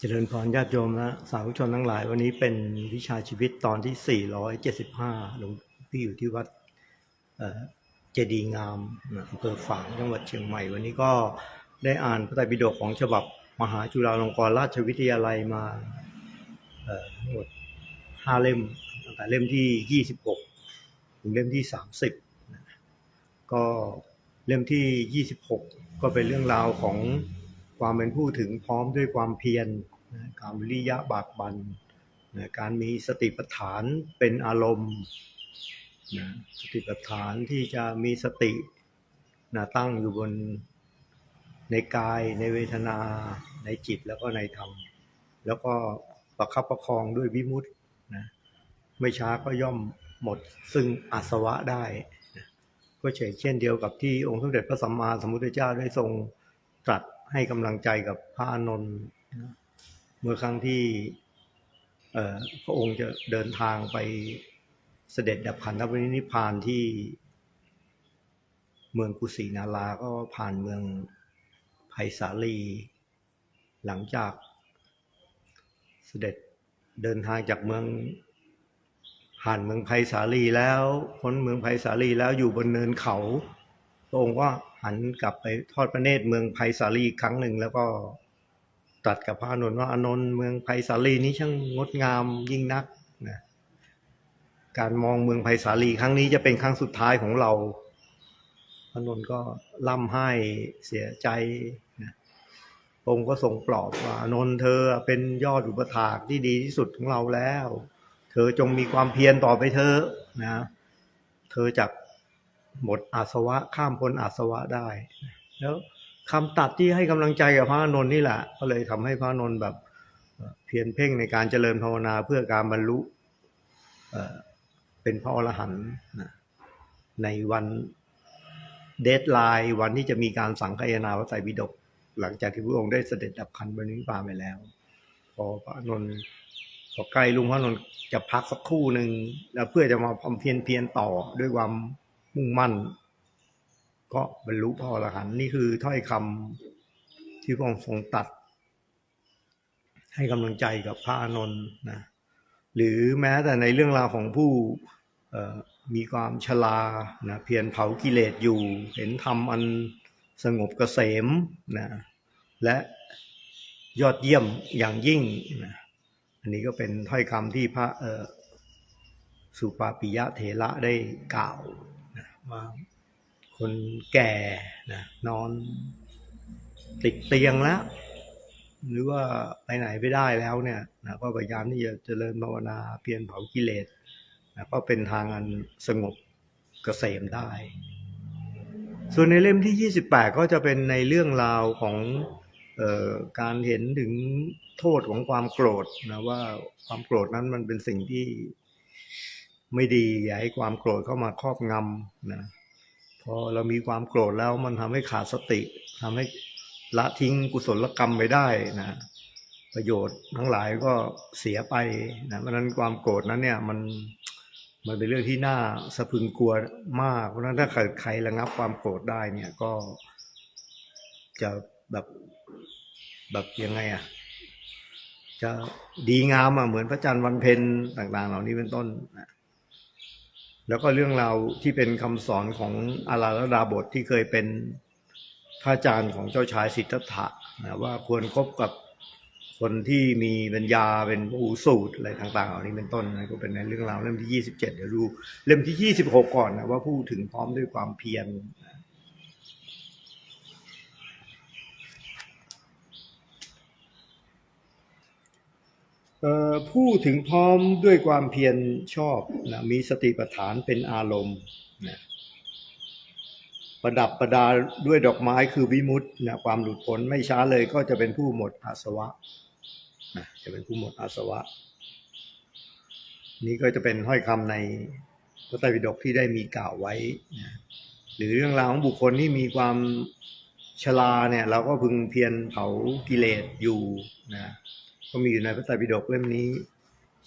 เจริญพรญาติโยมและสาธุชนทั้งหลาย วันนี้เป็นวิชาชีวิตตอนที่ 475 หลวงพี่อยู่ที่วัดเจดีงามอำเภอฝางจังหวัดเชียงใหม่ วันนี้ก็ได้อ่านพระไตรปิฎกของฉบับมหาจุฬาลงกรณราชวิทยาลัยมาทั้งหมดห้าเล่มตั้งแต่เล่มที่ 26 ถึงเล่มที่ 30 ก็เล่มที่ 26 ก็เป็นเรื่องราวของ ความเป็นผู้ถึงพร้อมด้วยความเพียรการวิริยะบากบันนะการมีสติปัฏฐานเป็นอารมณ์นะสติปัฏฐานที่จะมีสตินะตั้งอยู่บนในกายในเวทนาในจิตแล้วก็ในธรรม แล้วก็ประคับประคองด้วยวิมุตตินะไม่ช้าก็ย่อมหมดซึ่งอาสวะได้ก็เช่นเช่นเดียวกับที่องค์สมเด็จพระสัมมาสัมพุทธเจ้าได้ทรงตรัส ให้กำลังใจกับพระอานนท์เมื่อครั้งที่พระองค์จะเดินทางไปเสด็จดับขันธปรินิพานที่เมืองกุสินาราก็ผ่านเมืองไผ่สาลี หลังจากเสด็จเดินทางจากเมืองผ่านเมืองไผ่สาลีแล้วพ้นเมืองไผ่สาลีแล้วอยู่บนเนินเขาพระองค์ก็ หันกลับไปทอดพระเนตรเมืองไผ่สาลีอีกครั้งหนึ่ง แล้วก็ตรัสกับพระอานนท์ว่าอานนท์เมืองไผ่สาลีนี้ช่างงดงามยิ่งนักนะการมองเมืองไผ่สาลีครั้งนี้จะเป็นครั้งสุดท้ายของเราพระอานนท์ก็ร่ำไห้เสียใจนะองค์ก็ทรงปลอบว่าอานนท์เธอเป็นยอดอุปถากที่ดีที่สุดของเราแล้ว เธอจงมีความเพียรต่อไปเถอะนะ เธอจะ หมดอาสวะข้ามพ้นอาสวะได้ แล้วคำตัดที่ให้กำลังใจกับพระอนนท์นี่แหละ ก็เลยทำให้พระอานนท์แบบเพียรเพ่งในการเจริญภาวนาเพื่อการบรรลุเป็นพระอรหันต์ในวันเดทไลน์วันที่จะมีการสังคายนาพระไตรปิฎกหลังจากที่พระองค์ได้เสด็จดับขันบรรลุนิพพานไปแล้ว พอพระอานนท์พอใกล้ลุงพระอานนท์จะพักสักครู่หนึ่งแล้วเพื่อจะมาความเพียรเพียรต่อด้วยความ มุ่งมั่น ก็บรรลุพระหันนี่คือถ้อยคำที่พระองค์ทรงตัด ให้กำลังใจกับพระอานนท์นะหรือแม้แต่ในเรื่องราวของผู้มีความชรานะเพียรเผากิเลสอยู่ เห็นธรรมอันสงบเกษมนะและยอดเยี่ยมอย่างยิ่งนะอันนี้ก็เป็นถ้อยคำที่พระสุปาปิยะเถระได้กล่าว ว่าคนแก่นะนอนติดเตียงแล้ว หรือว่าไปไหนไม่ได้แล้วเนี่ยนะก็พยายามที่จะเจริญภาวนาเพียรเผากิเลสนะก็เป็นทางอันสงบเกษมได้ ส่วนในเล่มที่ 28 ก็จะเป็นในเรื่องราวของออการเห็นถึงโทษของความโกรธนะว่าความโกรธนั้นมันเป็นสิ่งที่ ไม่ดี อย่าให้ความโกรธเข้ามาครอบงำนะพอเรามีความโกรธแล้วมันทำให้ขาดสติทำให้ละทิ้งกุศลกรรมไปได้นะประโยชน์ทั้งหลายก็เสียไปนะเพราะนั้นความโกรธนั้นเนี่ยมันมันเป็นเรื่องที่น่าสะพึงกลัวมาก เพราะฉะนั้นถ้าใครใครระงับความโกรธได้เนี่ยก็จะแบบแบบยังไงอะจะดีงามอะเหมือนพระจันทร์วันเพ็ญต่าง ๆ เหล่านี้เป็นต้นนะ แล้วก็เรื่องราวที่เป็นคำสอนของอาราธดาบทที่เคยเป็นพระอาจารย์ของเจ้าชายสิทธัตถะนะว่าควรคบกับคนที่มีปัญญาเป็นผู้สูตรอะไรต่างๆเหล่านี้เป็นต้นนะก็เป็นในเรื่องราวเล่มที่ 27 เดี๋ยวดูเล่มที่ 26กก่อนนะว่าพูดถึงพร้อมด้วยความเพียรเอ่อ ผู้ถึงพร้อมด้วยความเพียรชอบนะมีสติปัฏฐานเป็นอารมณ์นะประดับประดาด้วยดอกไม้คือวิมุตตินะความหลุดพ้นไม่ช้าเลยก็จะเป็นผู้หมดอาสวะนะจะเป็นผู้หมดอาสวะ นี่ก็จะเป็นห้อยคำในพระไตรปิฎกที่ได้มีกล่าวไว้นะหรือเรื่องราวของบุคคลที่มีความชราเนี่ย เราก็พึงเพียรเผากิเลสอยู่นะ ก็มีอยู่ในพระไตรปิฎกเล่มนี้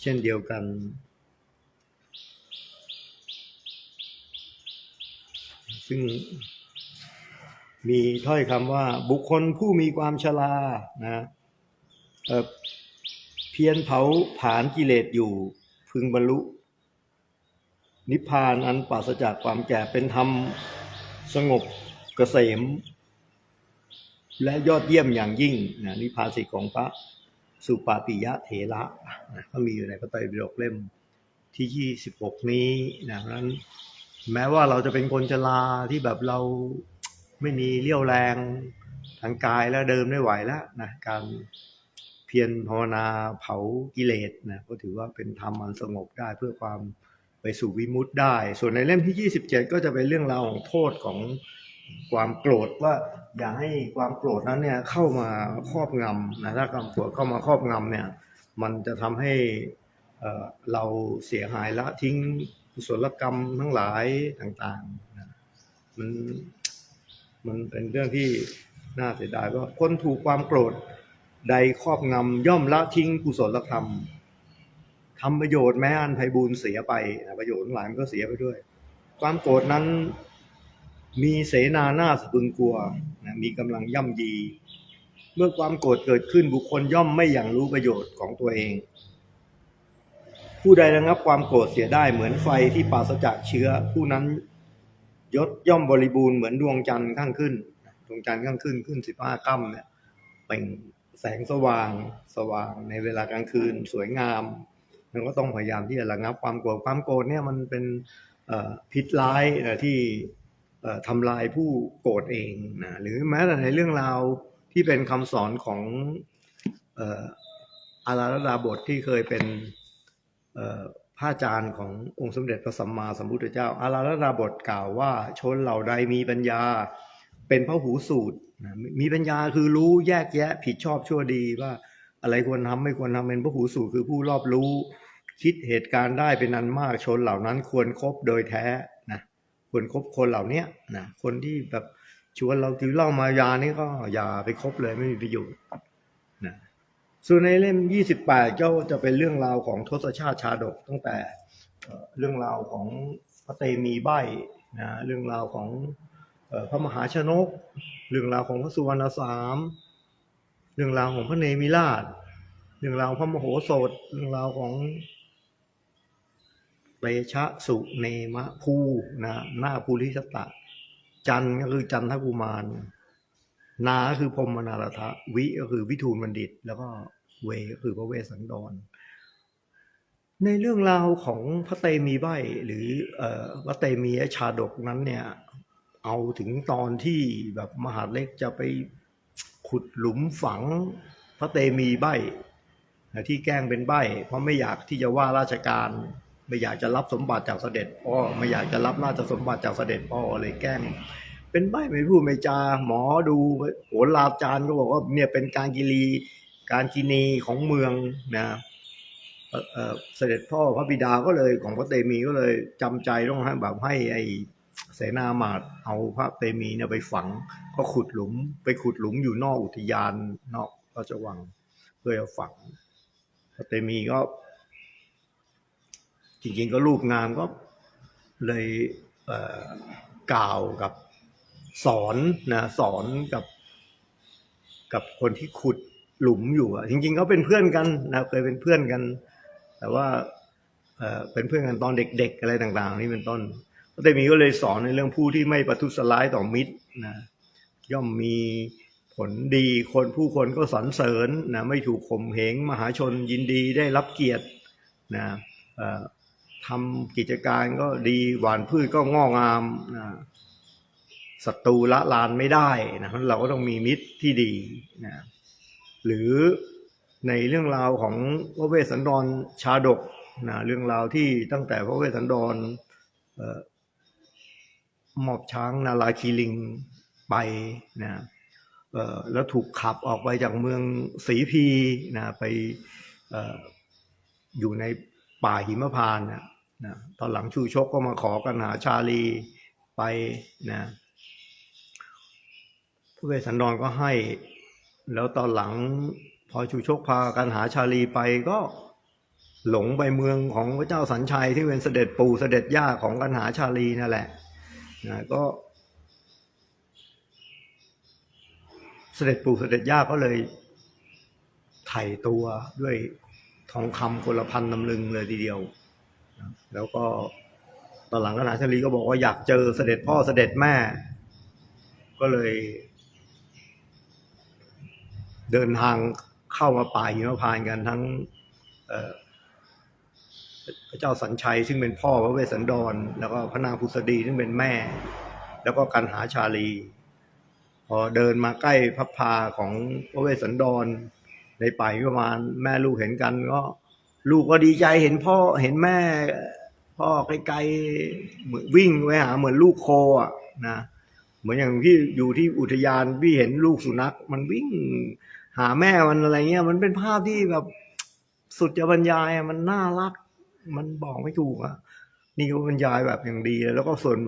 เช่นเดียวกัน ซึ่งมีถ้อยคำว่าบุคคลผู้มีความชรานะเเพียรเผาผาญกิเลสอยู่พึงบรรลุ นิพพานอันปราศจากความแก่เป็นธรรมสงบเกษม และยอดเยี่ยมอย่างยิ่งนะนิพพานสิของพระ สุปาปิยะเถระนะก็มีอยู่ในพระไตรปิฎกเล่มที่ 26 นี้นะเพราะฉะนั้นแม้ว่าเราจะเป็นคนชราที่แบบเราไม่มีเรี่ยวแรงทางกายแล้วเดินไม่ไหวแล้วนะการเพียรภาวนาเผากิเลสนะก็ถือว่าเป็นธรรมอันสงบได้เพื่อความไปสู่วิมุตติได้ ส่วนในเล่มที่ 27 ก็จะเป็นเรื่องราวของโทษของความโกรธว่า อย่าให้ความโกรธนั้นเนี่ยเข้ามาครอบงำนะถ้าความโกรธเข้ามาครอบงำเนี่ยมันจะทำให้เราเสียหายละทิ้งกุศลกรรมทั้งหลายต่างๆนะมันมันเป็นเรื่องที่น่าเสียดายว่าคนถูกความโกรธใดครอบงำย่อมละทิ้งกุศลธรรมทำประโยชน์แม้อันไพบูลเสียไป ประโยชน์หลายมันก็เสียไปด้วย ความโกรธนั้น มีเสนาหน้าสะพึงกลัวนะมีกำลังย่ำยี เมื่อความโกรธเกิดขึ้นบุคคลย่อมไม่อย่างรู้ประโยชน์ของตัวเอง ผู้ใดระงับความโกรธเสียได้เหมือนไฟที่ปราศจากเชื้อ ผู้นั้นยศย่อมบริบูรณ์เหมือนดวงจันทร์ข้างขึ้น ดวงจันทร์ข้างขึ้นขึ้นสิบห้าค่ำเนี่ยเปล่งแสงสว่างสว่างในเวลากลางคืนสวยงามมันก็ต้องพยายามที่จะระงับความโกรธความโกรธเนี่ยมันเป็นพิษร้ายนะที่ ทำลายผู้โกรธเองนะหรือแม้แต่ในเรื่องราวที่เป็นคำสอนของอาราธดาบทที่เคยเป็นเอ่อพระอาจารย์ขององค์สมเด็จพระสัมมาสัมพุทธเจ้า อาราธนาบทกล่าวว่าชนเหล่าใดมีปัญญาเป็นพระหูสูตรมีปัญญาคือรู้แยกแยะผิดชอบชั่วดีว่าอะไรควรทำไม่ควรทำเป็นพระหูสูตรคือผู้รอบรู้ คิดเหตุการณ์ได้เป็นอันมากชนเหล่านั้นควรครบโดยแท้ ควรครบคนเหล่าเนี้ยนะคนที่แบบชวนเรากินเล้ามายานี่ก็อย่าไปคบเลยไม่มีประโยชน์นะส่วนในเล่ม 28 ก็จะเป็นเรื่องราวของทศชาติชาดกตั้งแต่เรื่องราวของพระเตมีใบนะเรื่องราวของพระมหาชนก เรื่องราวของพระสุวรรณสาม เรื่องราวของพระเนมิราช เรื่องราวพระมโหสถ เรื่องราวของ เปชะสุเนมะภูนะหน้าภูริสตะ จันก็คือจันทกุมาร นาคือพรมนารทะวิก็คือวิทูลบัณฑิต แล้วก็เวก็คือพระเวสสันดร ในเรื่องราวของพระเตมีใบหรือพระเตมีชาดกนั้นเนี่ยเอาถึงตอนที่แบบมหาเล็กจะไปขุดหลุมฝังพระเตมีใบที่แกล้งเป็นใบเพราะไม่อยากที่จะว่าราชการ ไม่อยากจะรับสมบัติจากเสด็จพ่อไม่อยากจะรับราชสมบัติจากเสด็จพ่อเลยแกล้ง เป็นใบไม่พูดไม่จาหมอดูโหราจารย์ก็บอกว่าเนี่ยเป็นการกิรีการกินีของเมืองนะเออเสด็จพ่อพระบิดาก็เลยของพระเตมีก็เลยจำใจต้องให้แบบให้ไอเสนาหมาดเอาพระเตมีเนี่ยไปฝัง ก็ขุดหลุม ไปขุดหลุมอยู่นอกอุทยานนอกพระราชวังเพื่อจะฝังพระเตมีก็ จริงๆก็รูปงามก็เลยเกล่าวกับสอนนะสอนกับกับคนที่ขุดหลุมอยู่อะจริงๆเขาเป็นเพื่อนกันนะเคยเป็นเพื่อนกัน แต่ว่าเออเป็นเพื่อนกันตอนเด็ก ๆ อะไรต่าง ๆ นี่เป็นต้นพระเตมีก็เลยสอนในเรื่องผู้ที่ไม่ประทุษร้ายต่อมิตรนะย่อมมีผลดีคนผู้คนก็สรรเสริญนะไม่ถูกข่มเหงมหาชนยินดีได้รับเกียรตินะเออ ทำกิจการก็ดีหวานพืชก็งอกงามนะศัตรูละลานไม่ได้นะเราก็ต้องมีมิตรที่ดีนะหรือในเรื่องราวของพระเวสสันดรชาดกนะเรื่องราวที่ตั้งแต่พระเวสสันดรเอ่อมอบช้างนาลาคีลิงไปนะแล้วถูกขับออกไปจากเมืองศรีพีนะไปอออยู่ในป่าหิมพานนะ นะตอนหลังชูชกก็มาขอกันหาชาลีไปนะพระเวสสันดรก็ให้ แล้วตอนหลังพอชูชกพากันหาชาลีไปก็หลงไปเมืองของพระเจ้าสัญชัยที่เป็นเสด็จปู่เสด็จย่าของกันหาชาลีนั่นแหละนะก็ เสด็จปู่เสด็จย่าก็เลยไถ่ตัวด้วยทองคำคนละพันนำลึงเลยทีเดียว แล้วก็ตอนหลังขณะชาลีก็บอกว่าอยากเจอเสด็จพ่อเสด็จแม่ ก็เลย เดินทางเข้ามาป่าหิมพานกันทั้งพระเจ้าสัญชัยซึ่งเป็นพ่อพระเวสสันดร แล้วก็พระนางพุทธดีซึ่งเป็นแม่ แล้วก็กันหาชาลี พอเดินมาใกล้พระพาของพระเวสสันดร ในป่าหิมพานแม่ลูกเห็นกันก็ ลูกก็ดีใจเห็นพ่อเห็นแม่ พ่อไกลๆเหมือนวิ่งไปหาเหมือนลูกโคอะนะเหมือนอย่างพี่อยู่ที่อุทยานพี่เห็นลูกสุนัข มันวิ่งหาแม่มันอะไรเงี้ย มันเป็นภาพที่แบบสุดจะบรรยายมันน่ารัก มันบอกไม่ถูกอะนี่ก็บรรยายแบบอย่างดีเลยแล้วก็ส่วน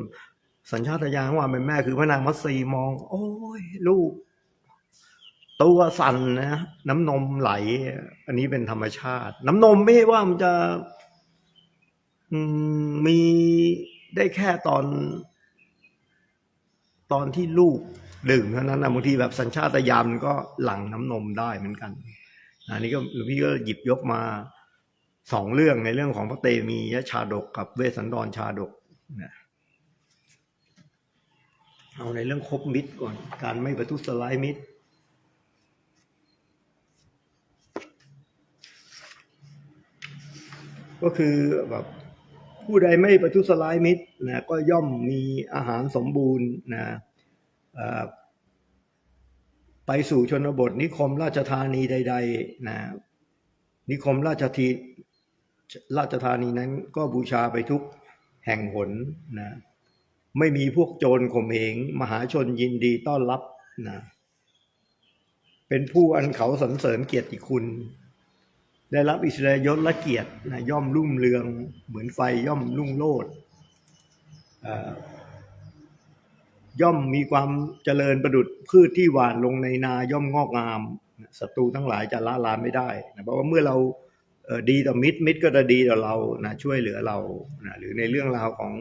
สัญชาตญาณของความเป็นแม่คือพระนางมัตสีมอง โอ้ยลูก ตัวสั่นนะน้ำนมไหล อันนี้เป็นธรรมชาติ น้ำนมไม่ว่ามันจะมีได้แค่ตอน ตอนที่ลูกดื่มเท่านั้นนะบางทีแบบสัญชาตญาณก็หลั่งน้ำนมได้เหมือนกันอันนี้ก็หลวงพี่ก็หยิบยกมาสองเรื่องในเรื่องของพระเตมียชาดกกับเวสสันดรชาดกนะเอาในเรื่องคบมิตรก่อน การไม่ประทุษร้ายมิตร ก็คือแบบผู้ใดไม่ประทุษร้ายมิตรนะก็ย่อมมีอาหารสมบูรณ์นะไปสู่ชนบทนิคมราชธานีใด ๆ นะ นิคมราชทีราชธานีนั้นก็บูชาไปทุกแห่งหนนะไม่มีพวกโจรข่มเหงมหาชนยินดีต้อนรับนะเป็นผู้อันเขาสรรเสริญเกียรติคุณ ได้รับอิสริยยศและเกียรตินะย่อมรุ่งเรืองเหมือนไฟย่อมรุ่งโรจน์เอ่อย่อมมีความเจริญประดุดพืชที่หวานลงในนาย่อมงอกงามศัตรูทั้งหลายจะละลานไม่ได้นะเพราะว่าเมื่อเราเดีต่อมิตรมิตรก็จะดีต่อเรานะช่วยเหลือเรานะหรือในเรื่องราวของ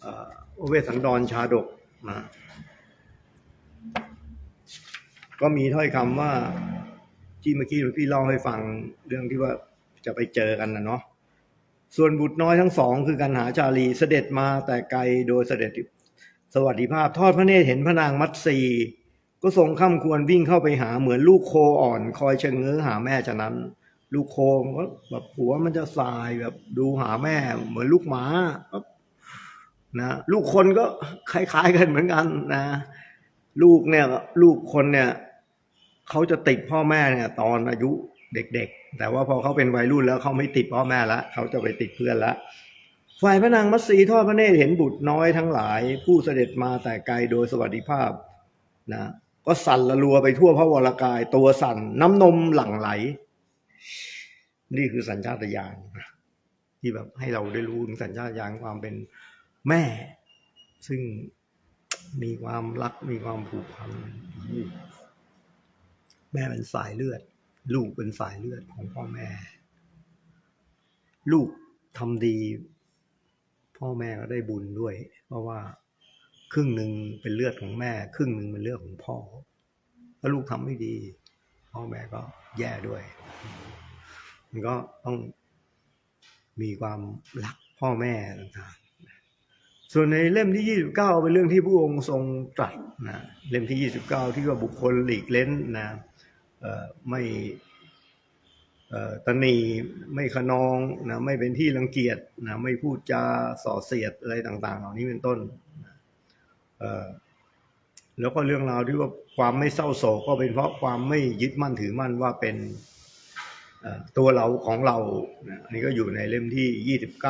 เอ่อเวสสันดรชาดกนะก็มีถ้อยคำว่า ที่เมื่อกี้หลวงพี่เล่าให้ฟังเรื่องที่ว่าจะไปเจอกันนะเนาะส่วนบุตรน้อยทั้งสองคือกันหาชาลีเสด็จมาแต่ไกลโดยเสด็จสวัสดิภาพทอดพระเนตรเห็นพระนางมัตสีก็ทรงข้ามควรวิ่งเข้าไปหาเหมือนลูกโคอ่อน คอยเชิงเงื้อหาแม่ฉะนั้น ลูกโคก็แบบหัวมันจะสายแบบดูหาแม่ เหมือนลูกหมานะลูกคนก็คล้ายๆกันเหมือนกันนะ ลูกเนี่ย ลูกคนเนี่ย เขาจะติดพ่อแม่เนี่ยตอนอายุเด็กๆ แต่ว่าพอเขาเป็นวัยรุ่นแล้วเขาไม่ติดพ่อแม่ละเขาจะไปติดเพื่อนละฝ่ายพระนางมัตสีทอดพระเนตรเห็นบุตรน้อยทั้งหลาย ผู้เสด็จมาแต่ไกลโดยสวัสดิภาพนะก็สั่นละลัวไปทั่วพระวรากาย ตัวสั่นน้ำนมหลั่งไหล นี่คือสัญชาตญาณนะที่แบบให้เราได้รู้ถึงสัญชาตญาณความเป็นแม่ ซึ่งมีความรักมีความผูกพัน แม่เป็นสายเลือด ลูกเป็นสายเลือดของพ่อแม่ ลูกทำดี พ่อแม่ก็ได้บุญด้วย เพราะว่าครึ่งหนึ่งเป็นเลือดของแม่ ครึ่งหนึ่งเป็นเลือดของพ่อถ้าลูกทำไม่ดี พ่อแม่ก็แย่ด้วย มันก็ต้องมีความรักพ่อแม่ต่างๆ ส่วนในเล่มที่ 29 เป็นเรื่องที่พระองค์ทรงตรัสนะ เล่มที่ 29 ที่ว่าบุคคลหลีกเล้นนะ ไม่ตนีไม่ขนองนะไม่เป็นที่รังเกียจนะไม่พูดจาส่อเสียดอะไรต่าง ๆ เหล่านี้เป็นต้นแล้วก็เรื่องราวที่ว่าความไม่เศร้าโศกก็เป็นเพราะความไม่ยึดมั่นถือมั่นว่าเป็นตัวเราของเรานะอันนี้ก็อยู่ในเล่มที่29พ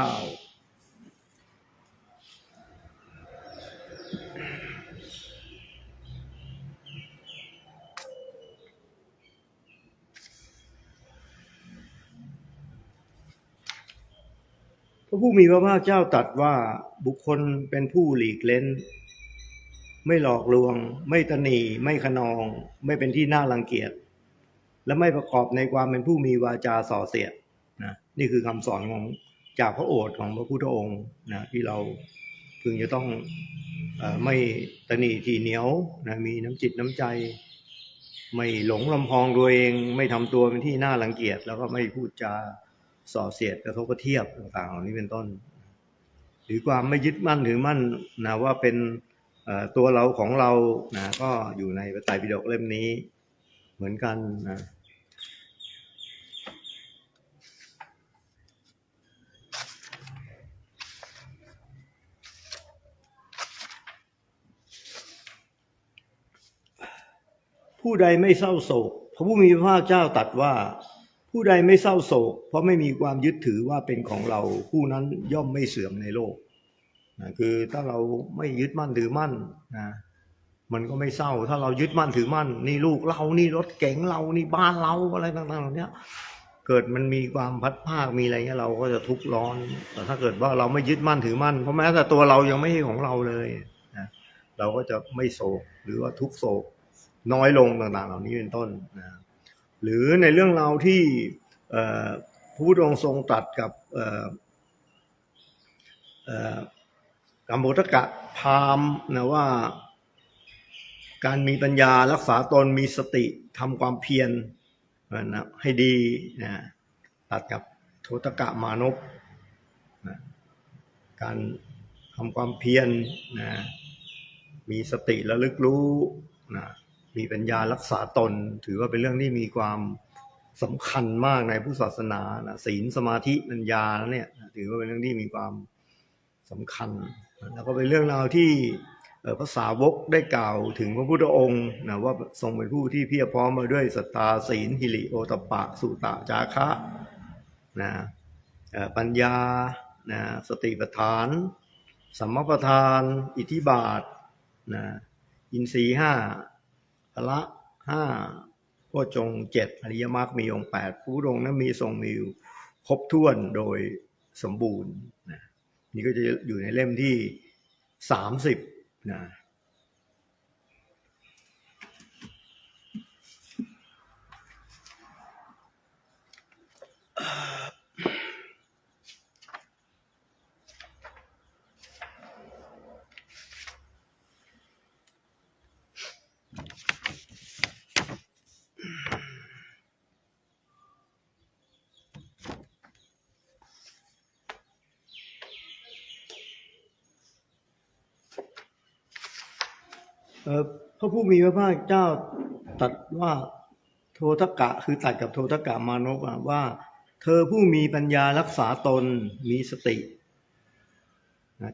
ระผู้มีพระภาคเจ้าตรัสว่าบุคคลเป็นผู้หลีกเล้น ไม่หลอกลวง ไม่ตนีไม่ขนอง ไม่เป็นที่น่ารังเกียจ และไม่ประกอบในความเป็นผู้มีวาจาส่อเสียดนะนี่คือคำสอนของจากพระโอษฐ์ของพระพุทธองค์นะที่เราพึงจะต้องออไม่ตนีทีเหนียวนะมีน้ำจิตน้ำใจ ไม่หลงลำพองตัวเอง ไม่ทำตัวเป็นที่น่ารังเกียจ แล้วก็ไม่พูดจา ส่อเสียดกระทบกระเทียบต่างๆเหล่านี้เป็นต้น หรือความไม่ยึดมั่นถือมั่นนะว่าเป็นตัวเราของเรานะก็อยู่ในพระไตรปิฎกเล่มนี้เหมือนกันนะผู้ใดไม่เศร้าโศกพระผู้มีพระภาคเจ้าตรัสว่า ผู้ใดไม่เศร้าโศก เพราะไม่มีความยึดถือว่าเป็นของเราผู้นั้นย่อมไม่เสื่อมในโลกนะคือถ้าเราไม่ยึดมั่นถือมั่นนะมันก็ไม่เศร้า ถ้าเรายึดมั่นถือมั่น นี่ลูกเรานี่รถเก๋งเรานี่บ้านเราอะไรต่างๆเหล่านี้เกิดมันมีความพัดภาคมีอะไรเงี้ยเราก็จะทุกข์ร้อน แต่ถ้าเกิดว่าเราไม่ยึดมั่นถือมั่น เพราะแม้แต่ตัวเรายังไม่ใช่ของเราเลยนะเราก็จะไม่โศกหรือว่าทุกโศกน้อยลงต่างๆ เหล่านี้เป็นต้นนะ หรือในเรื่องราวที่พระพุทธองค์ทรงตรัสกับกัมโบทกะพามนะว่าการมีปัญญารักษาตนมีสติทำความเพียรนะให้ดีนะตัดกับโทตกะมานพนะการทำความเพียรนะมีสติระลึกรู้นะ มีปัญญารักษาตน ถือว่าเป็นเรื่องที่มีความสำคัญมากในพุทธศาสนานะศีลสมาธิปัญญาเนี่ยถือว่าเป็นเรื่องที่มีความสำคัญ แล้วก็เป็นเรื่องราวที่ภาษาวกได้กล่าวถึงพระพุทธองค์นะว่าทรงเป็นผู้ที่เพียรพร้อมมาด้วยศรัทธาศีลหิริโอตปะสุตะจาคะนะปัญญานะสติปัฏฐาน สัมมาประธาน อิทธิบาทนะอินทรีห้า พละห้าโพชงเจ็ดอริยมรรคมีองค์แปดพระพุทธองค์นั้นมีทรงมีอยู่ครบถ้วนโดยสมบูรณ์นะนี่ก็จะอยู่ในเล่มที่สามสิบนะเอ่อพ ระผู้มีพระภาคเจ้าตรัสว่าโททกะคือตัดกับโททกะมานพว่า เธอผู้มีปัญญารักษาตนมีสติ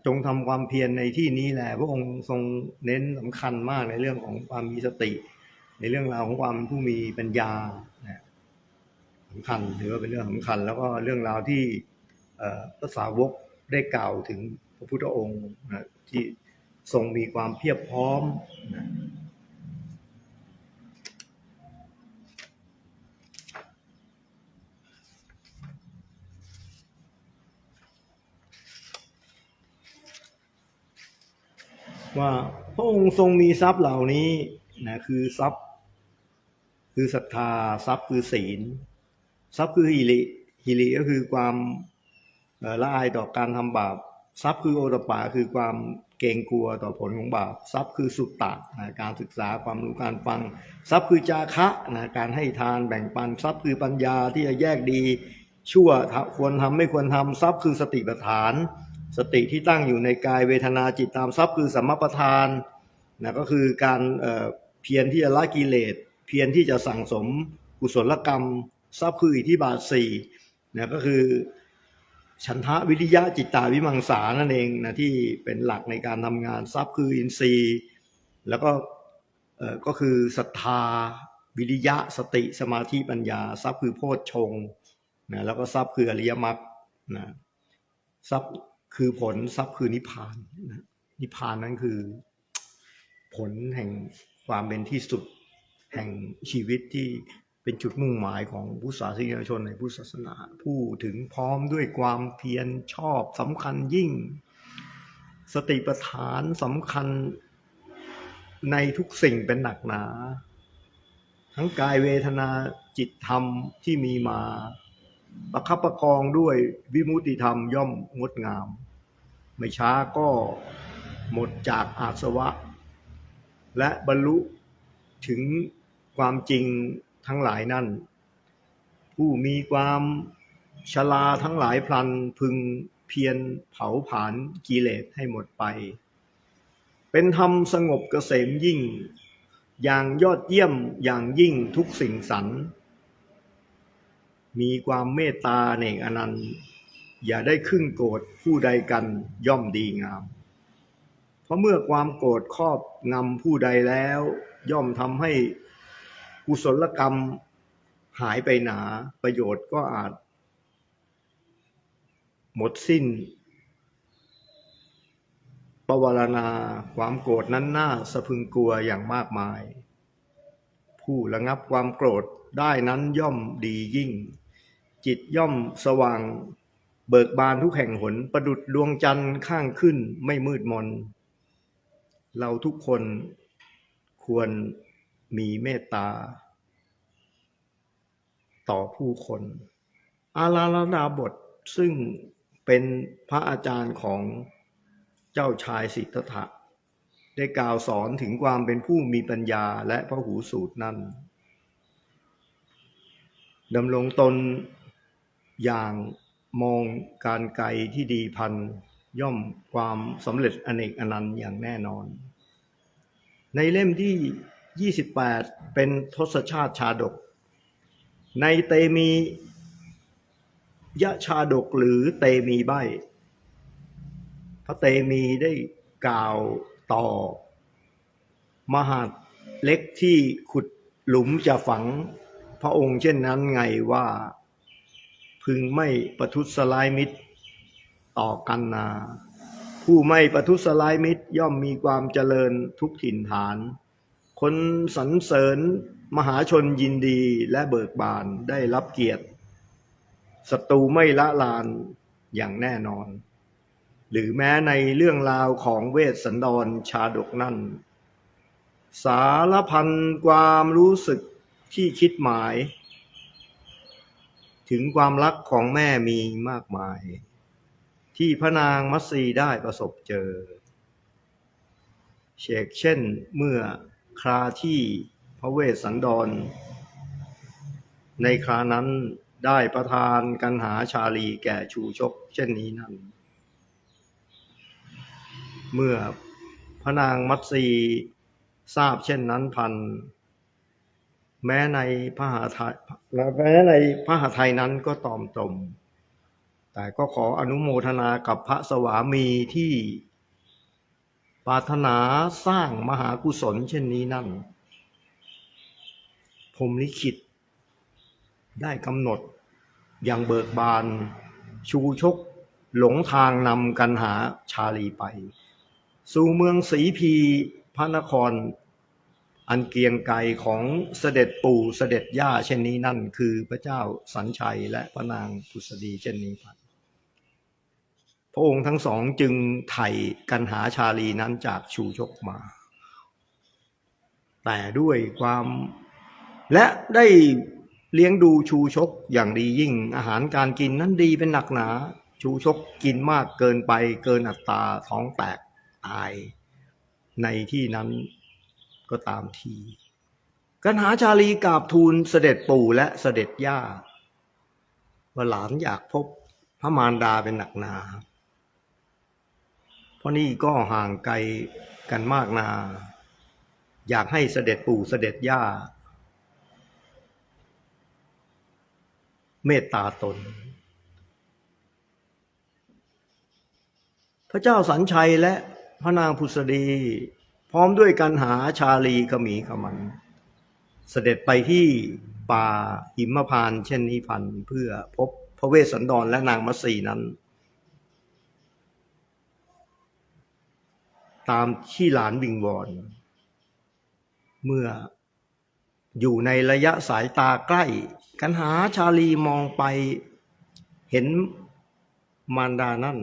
จงทำความเพียรในที่นี้แหละพระองค์ทรงเน้นสำคัญมากในเรื่องของความมีสติ ในเรื่องราวของความผู้มีปัญญาสำคัญถือว่าเป็นเรื่องสำคัญ แล้วก็เรื่องราวที่พระสาวกได้กล่าวถึงพระพุทธองค์ที่ทรงมีความเพียบพร้อมนะ ว่าพระองค์ทรงมีทรัพย์เหล่านี้นะคือทรัพย์ คือศรัทธาทรัพย์คือศีล ทรัพย์คือหิริหิริก็คือความละอายต่อการทำบาป ทรัพย์คือโอตปาคือความเกรงกลัวต่อผลของบาป ทรัพย์คือสุตตะนะการศึกษาความรู้การฟัง ทรัพย์คือจาคะนะการให้ทานแบ่งปัน ทรัพย์คือปัญญาที่จะแยกดี ชั่วควรทำไม่ควรทำทรัพย์คือสติปัฏฐาน สติที่ตั้งอยู่ในกายเวทนาจิตตามทรัพย์คือสัมมาประธานนะก็คือการเเพียรที่จะละกิเลส เพียรที่จะสั่งสมกุศลกรรม ทรัพย์คืออิทธิบาทสี่นะก็คือฉันทะวิริยะจิตตาวิมังสานั่นเองนะที่เป็นหลักในการทำงานทรัพย์คืออินทรีย์ แล้วก็เออก็คือศรัทธาวิริยะสติสมาธิปัญญา ทรัพย์คือโพชฌงนะแล้วก็ทรัพย์คืออริยมรรคนะทรัพย์ คือผลทรัพย์คือนิพพานนะนิพพานนั้นคือ ผลแห่งความเป็นที่สุดแห่งชีวิตที่เป็นจุดมุ่งหมายของผู้ศาสนิกชนในพุทธศาสนา ผู้ถึงพร้อมด้วยความเพียรชอบสำคัญยิ่ง สติปัฏฐานสำคัญในทุกสิ่งเป็นหนักหนา ทั้งกายเวทนาจิตธรรมที่มีมา ประคับประคองด้วยวิมุติธรรมย่อมงดงาม ไม่ช้าก็หมดจากอาสวะ และบรรลุถึงความจริงทั้งหลายนั่น ผู้มีความชลาทั้งหลายพลันพึงเพียรเผาผลาญกิเลสให้หมดไป เป็นธรรมสงบเกษมยิ่ง อย่างยอดเยี่ยมอย่างยิ่งทุกสิ่งสรร มีความเมตตาเนกอนันต์ อย่าได้ครึ่งโกรธผู้ใดกันย่อมดีงาม เพราะเมื่อความโกรธครอบงำผู้ใดแล้ว ย่อมทำให้กุศลกรรมหายไปหนาประโยชน์ก็อาจ หมดสิ้นประวารณาความโกรธนั้นน่าสะพึงกลัวอย่างมากมาย ผู้ระงับความโกรธได้นั้นย่อมดียิ่ง จิตย่อมสว่างเบิกบานทุกแห่งหน ประดุดดวงจันทร์ข้างขึ้นไม่มืดมน เราทุกคนควรมีเมตตา ต่อผู้คน อาราลดาบทซึ่งเป็นพระอาจารย์ของเจ้าชายสิทธัตถะได้กล่าวสอนถึงความเป็นผู้มีปัญญาและพระหูสูตรนั้นดำรงตน อย่างมองการไกลที่ดีพันย่อมความสำเร็จอเนกอนันต์อย่างแน่นอน ในเล่มที่ 28 เป็นทศชาติชาดก ในเตมียะชาดกหรือเตมีใบพระเตมีได้กล่าวต่อ มหาเล็กที่ขุดหลุมจะฝังพระองค์เช่นนั้นไงว่า พึงไม่ประทุษร้ายมิตร ต่อกันนา ผู้ไม่ประทุษร้ายมิตรย่อมมีความเจริญทุกถิ่นฐาน คนสรรเสริญมหาชนยินดีและเบิกบานได้รับเกียรติศัตรูไม่ละลานอย่างแน่นอน หรือแม้ในเรื่องราวของเวสสันดรชาดกนั่น สารพันความรู้สึกที่คิดหมาย ถึงความรักของแม่มีมากมาย ที่พระนางมัตสีได้ประสบเจอ เชกเช่นเมื่อคราที่พระเวสสันดร ในครานั้นได้ประทานกันหาชาลีแก่ชูชกเช่นนี้นั่น เมื่อพระนางมัตสีทราบเช่นนั้นพัน แม้ในพระหาไทยแม้ในพระหาไทยนั้นก็ตอมตม แต่ก็ขออนุโมทนากับพระสวามีที่ปรารถนาสร้างมหากุศลเช่นนี้นั่นผมลิขิต ได้กำหนดอย่างเบิกบาน ชูชก หลงทางนำกันหาชาลีไป สู่เมืองสีพีพระนคร อันเกียงไกรของเสด็จปู่เสด็จย่าเช่นนี้นั่น คือพระเจ้าสัญชัยและพระนางพุษดีเช่นนี้พันพระองค์ทั้งสองจึงไถ่กันหาชาลีนั้นจากชูชกมา แต่ด้วยความและได้เลี้ยงดูชูชกอย่างดียิ่งอาหารการกินนั้นดีเป็นหนักหนา ชูชกกินมากเกินไปเกินอัตราท้องแตกตายในที่นั้น ก็ตามที กันหาชาลีกราบทูลเสด็จปู่และเสด็จย่าว่าหลานอยากพบพระมารดาเป็นหนักหนา เพราะนี่ก็ห่างไกลกันมากนา อยากให้เสด็จปู่เสด็จย่า เมตตาตน พระเจ้าสัญชัยและพระนางพุษดี พร้อมด้วยกันหาชาลีขมีขมัน เสด็จไปที่ป่าหิมพานเช่นนี้พันเพื่อพบพระเวสสันดรและนางมัสีนั้น ตามที่หลานวิงวอนเมื่ออยู่ในระยะสายตาใกล้ กันหาชาลีมองไปเห็นมารดานั่น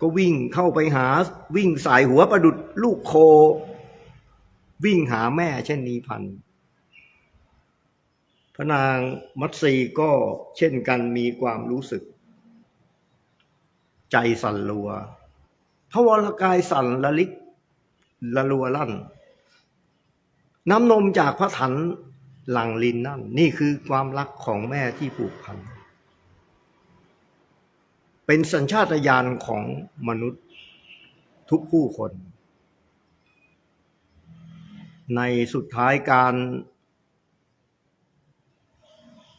ก็วิ่งเข้าไปหาวิ่งสายหัวประดุดลูกโค วิ่งหาแม่เช่นนี้พัน พระนางมัตสีก็เช่นกันมีความรู้สึก ใจสั่นรัวพระวรกายสั่นละลิกละลัวลั่น น้ำนมจากพระถันหลังลินนั่น นี่คือความรักของแม่ที่ผูกพัน เป็นสัญชาตญาณของมนุษย์ทุกผู้คน ในสุดท้ายการ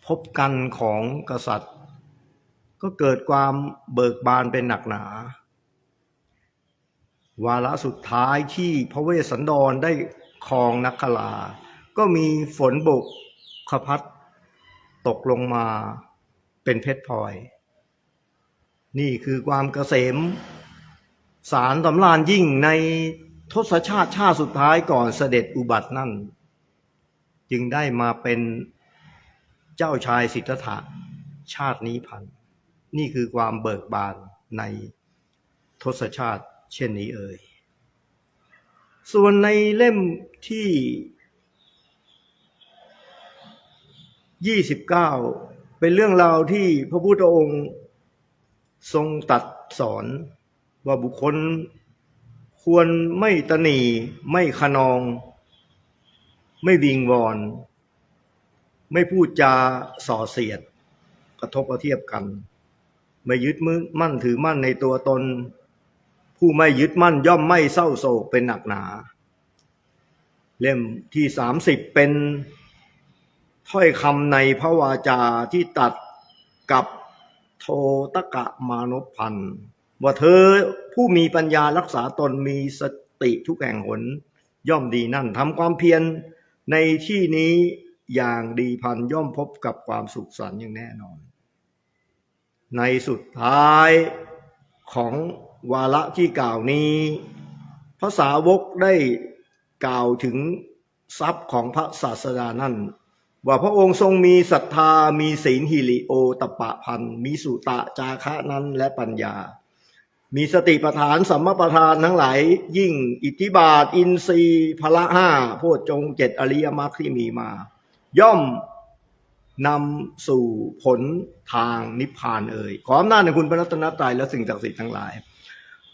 พบกันของกษัตริย์ ก็เกิดความเบิกบานเป็นหนักหนา วาระสุดท้ายที่พระเวสสันดรได้ครองนักขลา ก็มีฝนบกขพัดตกลงมาเป็นเพชรพลอย นี่คือความเกษม สารสำราญยิ่งในทศชาติชาติสุดท้ายก่อนเสด็จอุบัตินั่น จึงได้มาเป็นเจ้าชายสิทธัตถะชาตินี้พัน นี่คือความเบิกบานในทศชาติเช่นนี้เอ่ย ส่วนในเล่มที่ 29 เป็นเรื่องราวที่พระพุทธองค์ ทรงตัดสอนว่าบุคคลควรไม่ตนีไม่ขนอง ไม่วิงวอน ไม่พูดจาส่อเสียด กระทบกระเทียบกัน ไม่ยึดมือมั่นถือมั่นในตัวตน ผู้ไม่ยึดมั่นย่อมไม่เศร้าโศกเป็นหนักหนา เล่มที่สามสิบเป็นถ้อยคำในพระวาจาที่ตัดกับ โทตกะมานพพันธ์ว่าเธอผู้มีปัญญารักษาตนมีสติทุกแห่งหน ย่อมดีนั่นทำความเพียรในที่นี้อย่างดีพันย่อมพบกับความสุขสันต์อย่างแน่นอน ในสุดท้ายของวาระที่กล่าวนี้พระสาวกได้กล่าวถึงทรัพย์ของพระศาสดานั่น ว่าพระองค์ทรงมีศรัทธา มีศีลหิริโอตปะพัน มีสุตะจาคะนั้นและปัญญา มีสติปัฏฐานสัมมาปัฏฐานทั้งหลาย ยิ่งอิทธิบาท อินทรีย์พละห้าโพชฌงเจ็ดอริยมรรคที่มีมา ย่อมนำสู่ผลทางนิพพานเอ่ยขออำนาจในคุณพระรัตนตรัยและสิ่งศักดิ์สิทธิ์ทั้งหลาย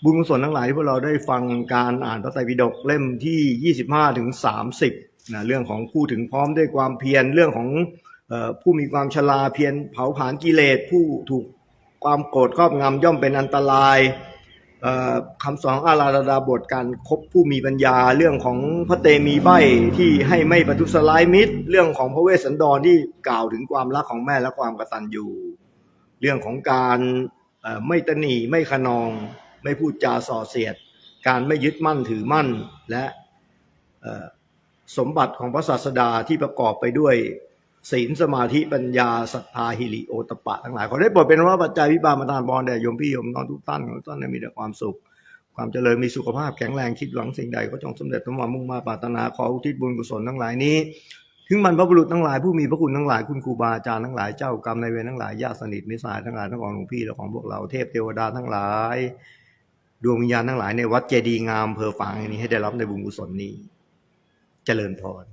บุญกุศลทั้งหลายที่พวกเราได้ฟังการอ่านพระไตรปิฎกเล่มที่ 25ถึง30 นะเรื่องของผู้ถึงพร้อมด้วยความเพียรเรื่องของออผู้มีความชราเพียรเผาผลาญกิเลสผู้ถูกความโกรธครอบงำย่อมเป็นอันตรายคำสอนอาราดาบทการคบผู้มีปัญญาเรื่องของพระเตมีใบที่ให้ไม่ประทุษร้ายมิตร เรื่องของพระเวสสันดรที่กล่าวถึงความรักของแม่และความกตัญญูเรื่องของการไม่ตนีไม่ขนอง ไม่พูดจาส่อเสียด การไม่ยึดมั่นถือมั่นและ สมบัติของพระศาสดาที่ประกอบไปด้วยศีลสมาธิปัญญาศรัทธาหิริโอตปะทั้งหลายขอได้โปรดเป็นว่าปัจจัยวิบากมาทานบอลแด่โยมพี่โยมน้องทุกท่านขอให้ทุกท่านมีแต่ความสุข ความเจริญมีสุขภาพแข็งแรงคิดหวังสิ่งใดก็จงสำเร็จสมหวังมุ่งมาปรารถนาขออุทิศบุญกุศลทั้งหลายนี้ถึงมันพระบุรุษทั้งหลายผู้มีพระคุณทั้งหลายคุณครูบาอาจารย์ทั้งหลายเจ้ากรรมในเวรทั้งหลายญาติสนิทมิตรสายทั้งหลายทั้งของหลวงพี่และของพวกเราเทพเทวดาทั้งหลาย ดวงวิญญาณทั้งหลายในวัดเจดีย์งามเพอฝางแห่งนี้ให้ได้รับในบุญกุศลนี้ เจริญพร